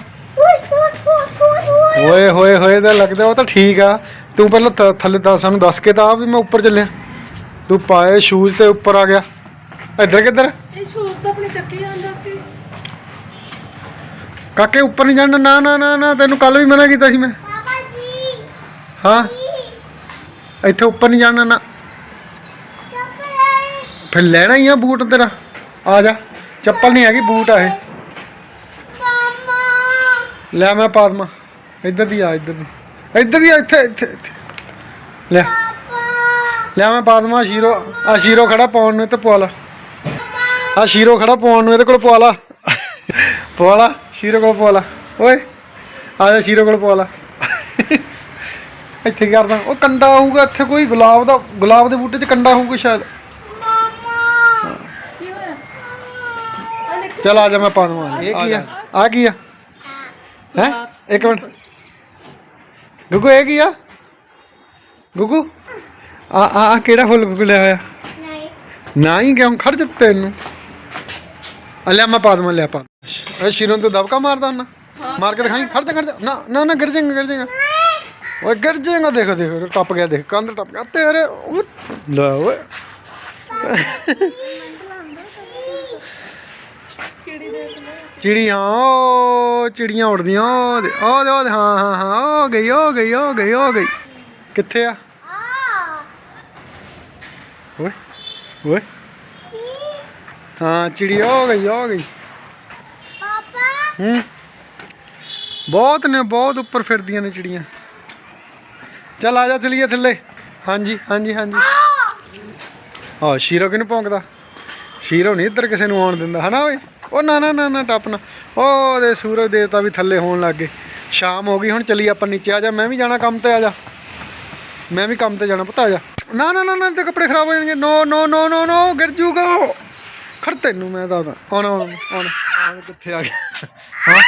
ਓਏ ਹੋਏ ਹੋਏ ਤਾਂ ਲੱਗਦਾ ਉਹ ਤਾਂ ਠੀਕ ਆ। ਤੂੰ ਪਹਿਲਾਂ ਥੱਲੇ ਤਾਂ ਸਾਨੂੰ ਦੱਸ ਕੇ ਤਾਂ ਆ ਵੀ ਮੈਂ ਉੱਪਰ ਚੱਲਿਆ। ਤੂੰ ਪਾਏ ਸ਼ੂਜ਼ ਤੇ ਉੱਪਰ ਆ ਗਿਆ। ਇੱਧਰ ਕਿੱਧਰ? ਇਹ ਸ਼ੂਜ਼ ਤਾਂ ਆਪਣੇ ਚੱਕੀ ਜਾਂਦਾ ਸੀ। ਕਾਕੇ ਉੱਪਰ ਨਹੀਂ ਜਾਣਾ। ਨਾ ਨਾ ਨਾ ਨਾ ਤੈਨੂੰ ਕੱਲ ਵੀ ਮਨਾ ਕੀਤਾ ਸੀ ਮੈਂ। ਪਾਪਾ ਜੀ। ਹਾਂ। ਇੱਥੇ ਉੱਪਰ ਨਹੀਂ ਜਾਣਾ ਨਾ। ਚੱਪਲ ਫਿਰ ਲੈਣਾ ਹੀ ਆ ਬੂਟ ਤੇਰਾ। ਆ ਜਾ। ਚੱਪਲ ਨਹੀਂ ਹੈਗੀ ਬੂਟ ਆ ਇਹ। ਮਾਮਾ ਲੈ ਮੈਂ ਪਾ ਦੇਵਾਂ। ਇੱਧਰ ਦੀ ਆ ਇੱਧਰ ਦੀ। ਇੱਧਰ ਦੀ ਆ ਇੱਥੇ ਇੱਥੇ ਇੱਥੇ। ਲੈ। ਲਿਆ ਮੈਂ ਪਾ ਦੇਵਾਂ ਸ਼ੀਰੋ ਆ ਸ਼ੀਰੋ ਖੜਾ ਪਾਉਣ ਨੂੰ ਤੇ ਪਵਾ ਲਾ ਆ ਸ਼ੀਰੋ ਖੜਾ ਪਾਉਣ ਨੂੰ, ਇਹਦੇ ਕੋਲ ਪਵਾ ਲਾ ਪਵਾ ਲਾ ਸ਼ੀਰੋ ਕੋਲ ਪਵਾ ਲਾ ਓਏ, ਆ ਜਾ ਸ਼ੀਰੋ ਕੋਲ ਪਵਾ ਲਾ ਇੱਥੇ ਕਰਦਾ? ਉਹ ਕੰਡਾ ਹੋਊਗਾ, ਇੱਥੇ ਕੋਈ ਗੁਲਾਬ ਦਾ, ਗੁਲਾਬ ਦੇ ਬੂਟੇ 'ਚ ਕੰਡਾ ਹੋਊਗਾ ਸ਼ਾਇਦ। ਮਾਮਾ ਆ ਚਲ ਆ ਜਾ, ਮੈਂ ਪਾ ਦੇਵਾਂ। ਇਹ ਕੀ ਆ? ਆ ਕੀ ਆ? ਹੈ? ਇੱਕ ਮਿੰਟ। ਗੁੱਗੂ, ਇਹ ਕੀ ਆ? ਗੁੱਗੂ? ਆ ਆ ਆ ਕਿਹੜਾ ਫੁੱਲ ਗੁੱਗੂ ਲਿਆ ਹੋਇਆ? ਨਹੀਂ। ਨਾ ਹੀ ਕਿਉਂ? ਖੜ ਜਾ ਤੈਨੂੰ। ਆ ਲੈ ਮੈਂ ਪਾ ਦਵਾਂ ਲੈ ਪਾ ਇਹ ਸ਼ੀਰੋਂ ਤੇ ਦਬਕਾ ਮਾਰਦਾ ਹੁੰਨਾ ਮਾਰ ਕੇ ਦਿਖਾਈ? ਖੜ ਜਾ ਖੜ ਜਾ। ਨਾ ਨਾ ਨਾ ਗਿਰ ਜਾਏਗਾ ਗਿਰ ਜਾਏਗਾ। ਓਏ ਗਿਰ ਜਾਏਗਾ ਦੇਖੋ ਦੇਖੋ ਟੱਪ ਗਿਆ ਦੇਖ। ਕੰਧ ਟੱਪ ਗਿਆ। ਤੇਰੇ ਉਹ ਲੈ ਓਏ। ਚਿੜੀਆਂ ਓ ਚਿੜੀਆਂ ਉੜਦੀਆਂ। ਉਹ ਦੇ ਉਹ ਦੇ। ਹਾਂ ਹਾਂ ਹਾਂ ਉਹ ਗਈ ਉਹ ਗਈ ਉਹ ਗਈ ਉਹ ਗਈ। ਕਿੱਥੇ ਆ? ਓਏ ਓਏ। ਹਾਂ ਚਿੜੀ ਉਹ ਗਈ ਉਹ ਗਈ। ਪਾਪਾ। ਹੂੰ। ਬਹੁਤ ਨੇ ਬਹੁਤ ਉੱਪਰ ਫਿਰਦੀਆਂ ਨੇ ਚਿੜੀਆਂ। ਚੱਲ ਆ ਜਾ ਚਲੀਏ ਥੱਲੇ। ਹਾਂਜੀ ਹਾਂਜੀ ਹਾਂਜੀ। ਆ ਸ਼ੀਰੋ ਕਿਨੂੰ ਭੌਂਕਦਾ? ਸ਼ੀਰੋ ਨਹੀਂ ਇੱਧਰ ਕਿਸੇ ਨੂੰ ਆਉਣ ਦਿੰਦਾ। ਹਨਾ ਓਏ? ਉਹ ਨਾ ਨਾ ਨਾ ਨਾ ਟੱਪ ਨਾ। ਉਹ ਦੇ ਸੂਰਜ ਦੇਵਤਾ ਵੀ ਥੱਲੇ ਹੋਣ ਲੱਗ ਗਏ। ਸ਼ਾਮ ਹੋ ਗਈ ਹੁਣ ਚੱਲੀ ਆਪਾਂ ਨੀਚੇ। ਆ ਜਾ ਮੈਂ ਵੀ ਜਾਣਾ ਕੰਮ ਤੇ ਆ ਜਾ। ਮੈਂ ਵੀ ਕੰਮ ਤੇ ਜਾਣਾ ਪਤਾ ਆ ਜਾ। ਨਾ ਨਾ ਨਾ ਨਾ ਤੇ ਕੱਪੜੇ ਖਰਾਬ ਹੋ ਜਾਣਗੇ। ਨੋ ਨੋ ਨੋ ਨੋ ਨੋ ਗਿਰ ਜੂਗਾ ਖੜ ਤੈਨੂੰ ਮੈਂ ਦੱਸਦਾ। ਆਉਣਾ ਆਉਣਾ ਆਉਣਾ। ਆਉਣਾ ਕਿੱਥੇ ਆ ਗਿਆ? ਹਾਂ?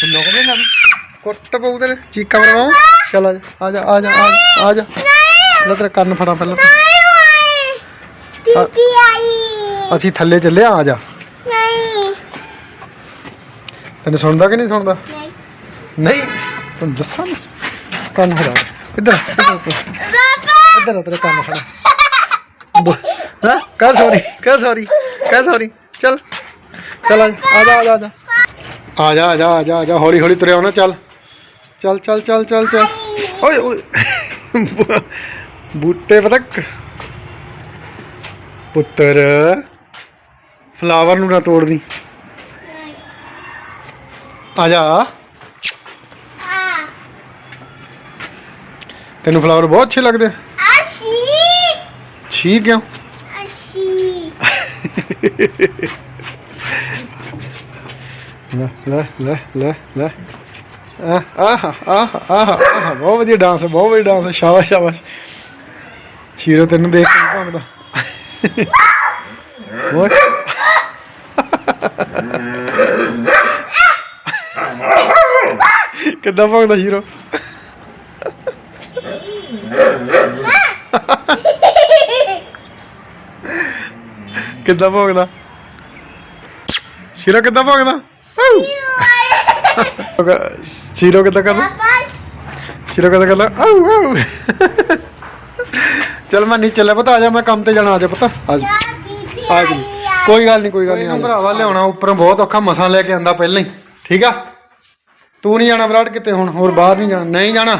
ਚੱਲ ਲੋਕ ਦੇ ਨਾ। ਕੁੱਟ ਪਊ ਤੇਰੇ। ਚੀਕਾਂ ਮਰਵਾਉ। ਚੱਲ ਆ ਜਾ ਆ ਜਾ ਆ ਜਾ ਆ ਜਾ ਲੈ ਤੇਰਾ ਕੰਨ ਫੜਾ ਪਹਿਲਾਂ। ਤਾਂ। ਪੀਪੀ ਆਈ। ਅਸੀਂ ਥੱਲੇ ਚੱਲੇ ਆ ਜਾ। ਨਹੀਂ। ਤੈਨੂੰ ਸੁਣਦਾ ਕਿ ਨਹੀਂ ਸੁਣਦਾ? ਨਹੀਂ। ਨਹੀਂ। ਤੈਨੂੰ ਦੱਸਾਂ ਨਾ। ਕੰਨ ਫੜਾ। ਇੱਧਰ ਇੱਧਰ ਆ ਕੰਨ ਫੜਾ ਹਾਂ? ਕਹ ਸੌਰੀ ਕਹ ਸੌਰੀ ਕਹ ਸੌਰੀ ਚੱਲ ਚੱਲ ਆ ਜਾ ਆ ਜਾ ਆ ਜਾ ਆ ਜਾ। ਆ ਜਾ ਆ ਜਾ ਆ ਜਾ ਹੌਲੀ ਹੌਲੀ ਤੁਰਿਆ ਹੋਣਾ, ਚੱਲ। ਚੱਲ ਚੱਲ ਚੱਲ ਚੱਲ ਚੱਲ। ਓਏ ਓਏ। ਬੂਟੇ ਪਤਾ ਪੁੱਤਰ ਫਲਾਵਰ ਨੂੰ ਨਾ ਤੋੜਦੀ। ਆ ਜਾ ਆ ਤੈਨੂੰ ਫਲਾਵਰ ਬਹੁਤ ਅੱਛੇ ਲੱਗਦੇ? ਆਸ਼ੀ। ਛੀ ਕਿਉਂ? ਆਸ਼ੀ। ਲੈ ਲੈ ਲੈ ਲੈ ਲੈ। ਆਹ ਆਹ ਆਹ ਆਹ ਬਹੁਤ ਵਧੀਆ ਡਾਂਸ ਹੈ ਬਹੁਤ ਵਧੀਆ ਡਾਂਸ ਹੈ। ਸ਼ਾਬਾਸ਼ ਸ਼ਾਬਾਸ਼। ਸ਼ੀਰੋ ਤੈਨੂੰ ਦੇਖ ਕੇ ਭੌਂਕਦਾ ਓਏ ਕਿੱਦਾਂ ਭੌਂਕਦਾ ਸ਼ੀਰੋ? ਕਿੱਦਾਂ ਭੌਂਕਦਾ? ਸ਼ੀਰੋ ਕਿੱਦਾਂ ਭੋਗਦਾ ਸ਼ੀਰੋ ਕਿੱਦਾਂ ਕਰਦਾ? ਸ਼ੀਰੋ ਕਿੱਦਾਂ ਕਰਦਾ? ਆਉ ਆਉ ਚਲ ਮੈਂ ਨਹੀਂ ਚੱਲਿਆ ਪਤਾ, ਆ ਜਾ, ਮੈਂ ਕੰਮ ਤੇ ਜਾਣਾ ਆ ਜਾ ਪਤਾ। ਆ ਜਾ। ਆ ਜਾ। ਕੋਈ ਗੱਲ ਨਹੀਂ ਕੋਈ ਗੱਲ ਨਹੀਂ ਭਰਾਵਾ, ਲਿਆਉਣਾ, ਉੱਪਰੋਂ ਬਹੁਤ ਔਖਾ ਮਸਾਂ ਲੈ ਕੇ ਆਂਦਾ ਪਹਿਲਾਂ ਹੀ। ਠੀਕ ਆ? ਤੂੰ ਨਹੀਂ ਜਾਣਾ ਵਿਰਾਟ ਕਿਤੇ ਹੁਣ, ਹੋਰ ਬਾਹਰ ਨਹੀਂ ਜਾਣਾ ਨਹੀਂ ਜਾਣਾ।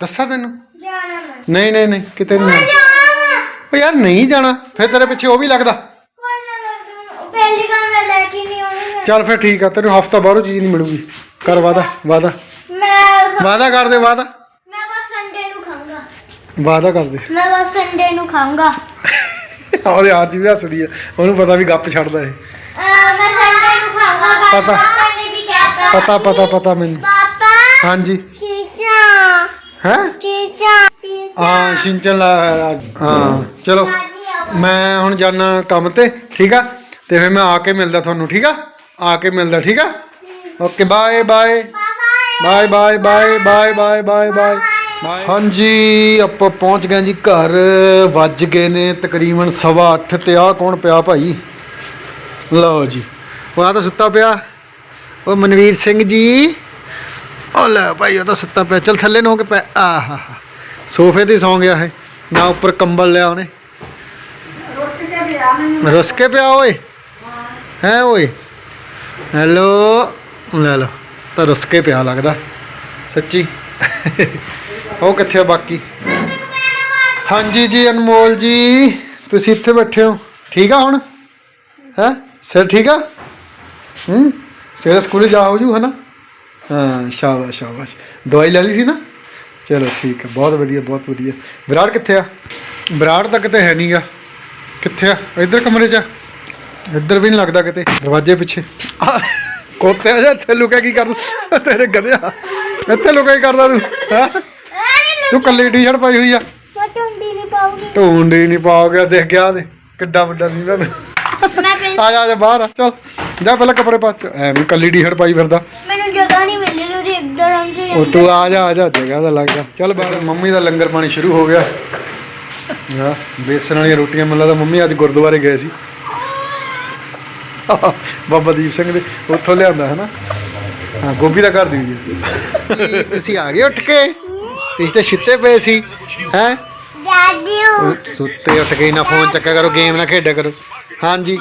ਦੱਸਾਂ ਤੈਨੂੰ? ਜਾਣਾ ਮੈਂ। ਨਹੀਂ ਨਹੀਂ ਨਹੀਂ ਕਿਤੇ ਨਹੀਂ ਜਾਣਾ। ਜਾਣਾ ਓ ਯਾਰ ਨਹੀਂ ਜਾਣਾ ਫਿਰ ਤੇਰੇ ਪਿੱਛੇ ਉਹ ਵੀ ਲੱਗਦਾ। ਕੋਈ ਨਾ ਲੱਗਦਾ ਪਹਿਲੀ ਗੱਲ ਮੈਂ ਲੈ ਕੇ ਨਹੀਂ ਆਉਣੀ ਚੱਲ ਫਿਰ ਠੀਕ ਆ ਤੈਨੂੰ ਹਫਤਾ ਬਾਹਰੋਂ ਚੀਜ਼ ਨਹੀਂ ਮਿਲੂਗੀ। ਕਰ ਵਾਦਾ ਵਾਦਾ। ਮੈਂ ਵਾਦਾ ਕਰ ਦੇ ਵਾਦਾ। ਮੈਂ ਬਸ ਸੰਡੇ ਨੂੰ ਖਾਊਂਗਾ। ਵਾਦਾ ਕਰ ਦੇ। ਮੈਂ ਬਸ ਸੰਡੇ ਨੂੰ ਖਾਊਂਗਾ। ਔਰ ਯਾਰ ਜੀ ਵੀ ਹੱਸਦੀ ਆ। ਉਹਨੂੰ ਪਤਾ ਵੀ ਗੱਪ ਛੱਡਦਾ ਇਹ। ਮੈਂ ਸੰਡੇ ਨੂੰ ਪਤਾ। ਪਾਪਾ ਨੇ ਵੀ ਕਹਿਤਾ ਪਤਾ ਪਤਾ ਪਤਾ ਮੈਨੂੰ। ਪਾਪਾ ਹਾਂਜੀ। ਚੀਚਾ ਹੈ? ਹਾਂ ਸਿੰਚਨ ਲਾ ਹਾਂ ਚਲੋ। ਮੈਂ ਹੁਣ ਜਾਣਾ ਕੰਮ ਤੇ ਠੀਕ ਆ? ਤੇ ਫਿਰ ਮੈਂ ਆ ਕੇ ਮਿਲਦਾ ਤੁਹਾਨੂੰ ਠੀਕ ਆ? ਆ ਕੇ ਮਿਲਦਾ ਠੀਕ ਆ? Okay bye bye. Bye bye bye bye bye bye bye. ਹਾਂਜੀ ਆਪਾਂ ਪਹੁੰਚ ਗਏ ਜੀ ਘਰ। ਵੱਜ ਗਏ ਨੇ ਤਕਰੀਬਨ ਸਵਾ ਅੱਠ ਤੇ ਆ ਕੌਣ ਪਿਆ ਭਾਈ? ਲਓ ਜੀ। ਉਹ ਆ ਤਾਂ ਸੁੱਤਾ ਪਿਆ। ਉਹ ਮਨਵੀਰ ਸਿੰਘ ਜੀ। ਉਹ ਲੈ ਭਾਈ ਉਹ ਤਾਂ ਸੁੱਤਾ ਪਿਆ ਚਲ ਥੱਲੇ ਨੂੰ ਹੋ ਕੇ ਪੈ ਆਹਾ ਸੋਫੇ ਤੇ ਹੀ ਸੌਂ ਗਿਆ ਹੈ ਨਾ ਉੱਪਰ ਕੰਬਲ ਲਿਆ ਉਹਨੇ। ਰੁੱਸ ਕੇ ਪਿਆ ਓਏ। ਹੈ। ਓਏ। ਹੈਲੋ। ਲੈ ਲਓ ਤਾਂ ਰੁੱਸ ਕੇ ਪਿਆ ਲੱਗਦਾ। ਸੱਚੀ। ਉਹ ਕਿੱਥੇ ਆ ਬਾਕੀ? ਹਾਂਜੀ ਜੀ ਅਨਮੋਲ ਜੀ ਤੁਸੀਂ ਇੱਥੇ ਬੈਠੇ ਹੋ। ਠੀਕ ਆ ਹੁਣ? ਹੈ? ਸਿਰ ਠੀਕ ਆ? ਹੂੰ? ਸਵੇਰੇ ਸਕੂਲ ਜਾ ਹੋ ਜੂ ਹਨਾ? ਹਾਂ ਸ਼ਾਬਾਸ਼ ਸ਼ਾਬਾਸ਼। ਦਵਾਈ ਲੈ ਲਈ ਸੀ ਨਾ? ਚਲੋ ਠੀਕ ਹੈ ਬਹੁਤ ਵਧੀਆ ਬਹੁਤ ਵਧੀਆ। ਵਿਰਾਟ ਕਿੱਥੇ ਆ? ਵਿਰਾਟ ਤਾਂ ਕਿਤੇ ਹੈ ਨਹੀਂਗਾ ਕਿੱਥੇ ਆ? ਇੱਧਰ ਕਮਰੇ 'ਚ? ਇੱਧਰ ਵੀ ਨਹੀਂ ਲੱਗਦਾ ਕਿਤੇ। ਦਰਵਾਜ਼ੇ ਪਿੱਛੇ। ਕੋਤੇ ਆ ਜਾ ਇੱਥੇ ਲੁਕਿਆ ਕੀ ਕਰਦਾ ਤੇਰੇ ਗਧਿਆ। ਇੱਥੇ ਲੁਕਿਆ ਕੀ ਕਰਦਾ ਤੂੰ? ਹੈਂ? ਤੂੰ ਕੱਲੀ ਟੀ-ਸ਼ਰਟ ਪਾਈ ਹੋਈ ਆ। ਮੈਂ ਟੁੰਡੀ ਨਹੀਂ ਪਾਉਗੀ ਢੂੰਡੀ ਨਹੀਂ ਪਾਓ ਗਿਆ ਦੇਖ ਗਿਆ ਤੇ ਕਿੱਡਾ ਵੱਡਾ ਨਹੀਂ ਨਾ ਆ ਜਾ ਆ ਜਾ ਬਾਹਰ ਆ। ਚੱਲ ਜਾ ਪਹਿਲਾਂ ਕੱਪੜੇ ਪਾ। ਐਵੇਂ ਕੱਲੀ ਟੀ-ਸ਼ਰਟ ਪਾਈ ਫਿਰਦਾ। ਮੈਨੂੰ ਜਗ੍ਹਾ ਨਹੀਂ ਮਿਲੀ ਉਹਦੀ ਇੱਕਦਮ ਜੀ ਉਹ ਤੂੰ ਆ ਜਾ ਆ ਜਾ ਜਗ੍ਹਾ ਦਾ ਲੱਗ ਗਿਆ ਚੱਲ ਬਾਹਰ। ਮੰਮੀ ਦਾ ਲੰਗਰ ਪਾਣੀ ਸ਼ੁਰੂ ਹੋ ਗਿਆ। ਹਾਂ। ਬੇਸਣ ਵਾਲੀਆਂ ਰੋਟੀਆਂ ਮੈਨੂੰ ਲੱਗਦਾ ਮੰਮੀ ਅੱਜ ਗੁਰਦੁਆਰੇ ਗਏ ਸੀ। ਬਾਬਾ ਦੀਪ ਸਿੰਘ ਦੇ ਉੱਥੋਂ ਲਿਆਂਦਾ ਹੈ ਨਾ ਹਾਂ ਗੋਭੀ ਦਾ ਘਰ ਦੀ ਜੀ ਤੁਸੀਂ ਆ ਗਏ ਉੱਠ ਕੇ? ਤੁਸੀਂ ਤਾਂ ਛਿੱਤੇ ਪਏ ਸੀ ਹੈ? ਦਾਦੂ ਸੁੱਤੇ ਉੱਠ ਕੇ ਨਾ ਫੋਨ ਚੱਕਿਆ ਕਰੋ ਗੇਮ ਨਾ ਖੇਡਿਆ ਕਰੋ। ਹਾਂਜੀ।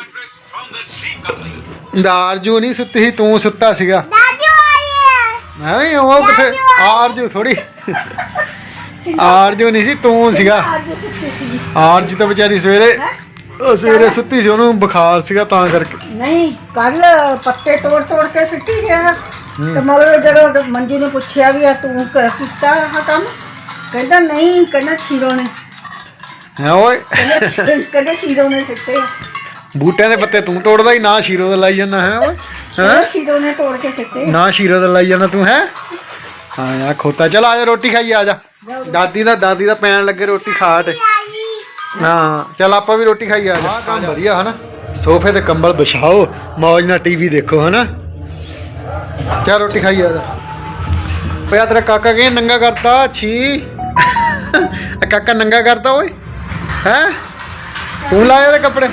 ਦਾਰਜੂ ਨਹੀਂ ਸੁੱਤੀ ਸੀ ਤੂੰ ਸੁੱਤਾ ਸੀਗਾ। ਹੈ ਐਵੇਂ ਉਹ ਕਿੱਥੇ ਆਰਜੂ ਥੋੜੀ ਆਰਜੂ ਨਹੀਂ ਸੀ ਤੂੰ ਸੀਗਾ। ਆਰਜੂ ਤਾਂ ਵਿਚਾਰੀ ਸਵੇਰੇ ਉਹ ਸਵੇਰੇ ਸੁੱਤੀ ਸੀ ਉਹਨੂੰ ਬੁਖਾਰ ਸੀਗਾ ਤਾਂ ਕਰਕੇ। ਨਹੀਂ ਕੱਲ ਪੱਤੇ ਤੋੜ ਤੋੜ ਕੇ ਸਿੱਟੀ ਗਿਆ ਤੇ ਮਗਰ ਜਦੋਂ ਮੰਜੀ ਨੇ ਪੁੱਛਿਆ ਵੀ ਆ ਤੂੰ ਕੀਤਾ ਆਹ ਕੰਮ? ਕਹਿੰਦਾ ਨਹੀਂ ਕਹਿੰਦਾ ਸ਼ੀਰੋ ਨੇ। ਹੈ ਓਏ। ਕਹਿੰਦਾ ਸ਼ੀਰੋ ਨੇ ਸਿੱਟੇ। ਬੂਟਿਆਂ ਦੇ ਪੱਤੇ ਤੂੰ ਤੋੜਦਾ ਹੀ ਨਾ ਸ਼ੀਰੋ ਦਾ ਲਾਈ ਜਾਂਦਾ ਹੈ ਓਏ। ਕਹਿੰਦਾ ਸ਼ੀਰੋ ਨੇ ਤੋੜ ਕੇ ਸਿੱਟੇ। ਨਾ ਸ਼ੀਰੋ ਦਾ ਲਾਈ ਜਾਂਦਾ ਤੂੰ ਹੈ? ਹਾਂ ਯਾ ਖੋਤਾ। ਚਲ ਆ ਜਾ ਰੋਟੀ ਖਾਈ ਆ ਜਾ। ਦਾਦੀ ਦਾ ਦਾਦੀ ਦਾ ਪੈਣ ਲੱਗੇ ਰੋਟੀ ਖਾਟ। ਹਾਂ ਚੱਲ ਆਪਾਂ ਵੀ ਰੋਟੀ ਖਾਈ ਆ ਜਾ। ਆਹ ਕੰਮ ਵਧੀਆ ਹਨਾ? ਸੋਫੇ ਤੇ ਕੰਬਲ ਵਿਛਾਓ ਮੌਜ ਨਾਲ ਟੀਵੀ ਦੇਖੋ ਹਨਾ? ਚੱਲ ਰੋਟੀ ਖਾਈ ਆ ਜਾ। ਪਿਆ ਤੇਰਾ ਕਾਕਾ ਕਿਹ ਨੰਗਾ ਕਰਤਾ ਛੀ? ਇਹ ਕਾਕਾ ਨੰਗਾ ਕਰਤਾ ਓਏ। ਹੈ? ਤੂੰ ਲਾਇਆ ਤੇ ਕੱਪੜੇ?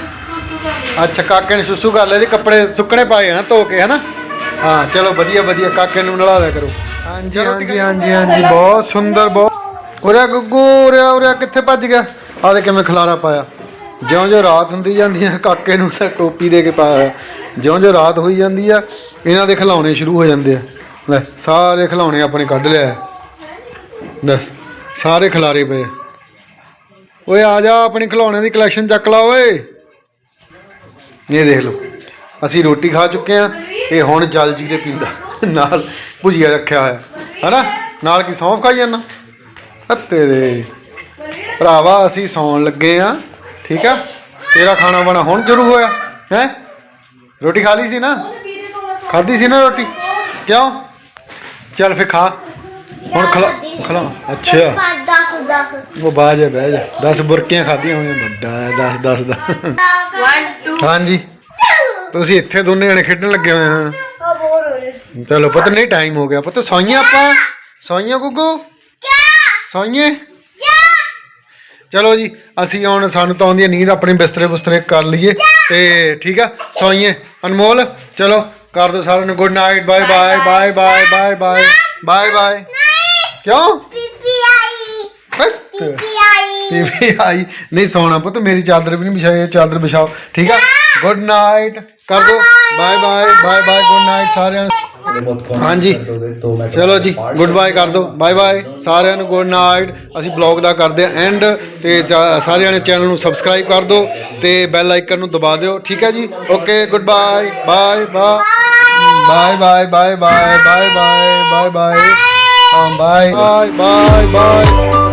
ਅੱਛਾ ਕਾਕੇ ਨੇ ਸੁਸੂ ਕਰ ਲਿਆ ਜੀ ਕੱਪੜੇ ਸੁੱਕਣੇ ਪਾਏ ਆ ਧੋ ਕੇ ਹਨਾ? ਹਾਂ ਚਲੋ ਵਧੀਆ ਵਧੀਆ ਕਾਕੇ ਨੂੰ ਨਲਾ ਦਿਆ ਕਰੋ। ਹਾਂਜੀ ਹਾਂਜੀ ਹਾਂਜੀ ਹਾਂਜੀ ਬਹੁਤ ਸੁੰਦਰ ਬਹੁਤ। ਉਰੇ ਗੁੱਗੂ ਉਰੇ ਉਰੇ ਕਿੱਥੇ ਭੱਜ ਗਿਆ? ਆ ਦੇ ਕਿਵੇਂ ਖਲਾਰਾ ਪਾਇਆ। ਜਿਉਂ ਜਿਉਂ ਰਾਤ ਹੁੰਦੀ ਜਾਂਦੀ ਹੈ ਕਾਕੇ ਨੂੰ ਤਾਂ ਟੋਪੀ ਦੇ ਕੇ ਪਾਇਆ। ਜਿਉਂ ਜਿਉਂ ਰਾਤ ਹੋਈ ਜਾਂਦੀ ਆ ਇਹਨਾਂ ਦੇ ਖਿਲਾਉਣੇ ਸ਼ੁਰੂ ਹੋ ਜਾਂਦੇ ਆ। ਲੈ ਸਾਰੇ ਖਿਲਾਉਣੇ ਆਪਣੇ ਕੱਢ ਲਿਆ। ਦੱਸ ਸਾਰੇ ਖਿਲਾਰੇ ਪਏ। ਓਏ ਆ ਜਾ ਆਪਣੀ ਖਿਲਾਉਣਿਆਂ ਦੀ ਕਲੈਕਸ਼ਨ ਚੱਕ ਲਾ ਓਏ। ਇਹ ਦੇਖ ਲਓ। ਅਸੀਂ ਰੋਟੀ ਖਾ ਚੁੱਕੇ ਆ ਇਹ ਹੁਣ ਜਲ ਜੀਰੇ ਪੀਂਦਾ। ਨਾਲ ਭੁਜੀਆ ਰੱਖਿਆ ਹੋਇਆ। ਹਨਾ? ਨਾਲ ਕੀ ਸੌਂਫ ਖਾਈ ਜਾਂਦਾ? ਤੇਰੇ। ਭਰਾਵਾ, ਅਸੀਂ ਸੌਣ ਲੱਗੇ ਆ ਠੀਕ ਆ? ਤੇਰਾ ਖਾਣਾ ਬਣਾ ਹੁਣ ਸ਼ੁਰੂ ਹੋਇਆ। ਹੈ? ਰੋਟੀ ਖਾ ਲਈ ਸੀ ਨਾ? ਖਾਧੀ ਸੀ ਨਾ ਰੋਟੀ? ਕਿਉਂ? ਚੱਲ ਫੇ ਖਾ। ਹੁਣ ਖਲਾ ਖਲਾ ਅੱਛਾ 10 10 ਉਹ ਬਾਜ ਹੈ ਬਹਿ ਜਾ 10 ਬੁਰਕੀਆਂ ਖਾਧੀਆਂ ਹੋਈਆਂ ਵੱਡਾ ਹੈ 10 10 ਦਾ 1 2 ਹਾਂਜੀ ਤੁਸੀਂ ਇੱਥੇ ਦੋਨੇ ਜਣੇ ਖੇਡਣ ਲੱਗੇ ਹੋਏ ਹਾਂ ਆ ਬੋਰ ਹੋ ਰਿਹਾ ਚਲੋ ਪੁੱਤ ਨਹੀਂ ਟਾਈਮ ਹੋ ਗਿਆ ਪੁੱਤ ਸੌਈਏ ਆਪਾਂ ਸੌਈਏ ਗੁੱਗੂ ਸੌਈਏ ਚਲੋ ਜੀ ਅਸੀਂ ਹੁਣ ਸਾਨੂੰ ਤਾਂ ਆਉਂਦੀ ਨੀਂਦ ਆਪਣੇ ਬਿਸਤਰੇ ਬੁਸਤਰੇ ਕਰ ਲਈਏ ਤੇ ਠੀਕ ਆ ਸੌਈਏ ਅਨਮੋਲ ਚਲੋ ਕਰ ਦਿਓ ਸਾਰਿਆਂ ਨੂੰ good night bye bye bye bye bye bye bye bye ਕਿਉਂ? ਪੀਪੀ ਆਈ। ਪੀਪੀ ਆਈ। ਟੀਵੀ ਆਈ। ਨਹੀਂ ਸੌਣਾ ਪੁੱਤ ਮੇਰੀ ਚਾਦਰ ਵੀ ਨਹੀਂ ਵਿਛਾਈ ਚਾਦਰ ਵਿਛਾਓ। ਠੀਕ ਆ? ਗੁੱਡ ਨਾਈਟ ਕਰ ਦੋ। Bye bye bye bye good night ਸਾਰਿਆਂ ਨੂੰ। ਹਾਂਜੀ। ਚਲੋ ਜੀ ਗੁੱਡ ਬਾਏ ਕਰ ਦੋ। ਬਾਏ ਬਾਏ ਸਾਰਿਆਂ ਨੂੰ ਗੁੱਡ ਨਾਈਟ ਅਸੀਂ ਬਲੌਗ ਦਾ ਕਰਦੇ ਆ ਐਂਡ ਤੇ ਸਾਰਿਆਂ ਨੇ ਚੈਨਲ ਨੂੰ ਸਬਸਕ੍ਰਾਈਬ ਕਰ ਦਿਓ ਤੇ ਬੈਲ ਆਈਕਨ ਨੂੰ ਦਬਾ ਦਿਓ। ਠੀਕ ਹੈ ਜੀ? Okay good bye bye bye bye bye bye bye bye bye bye Bye. Bye. Bye. Bye.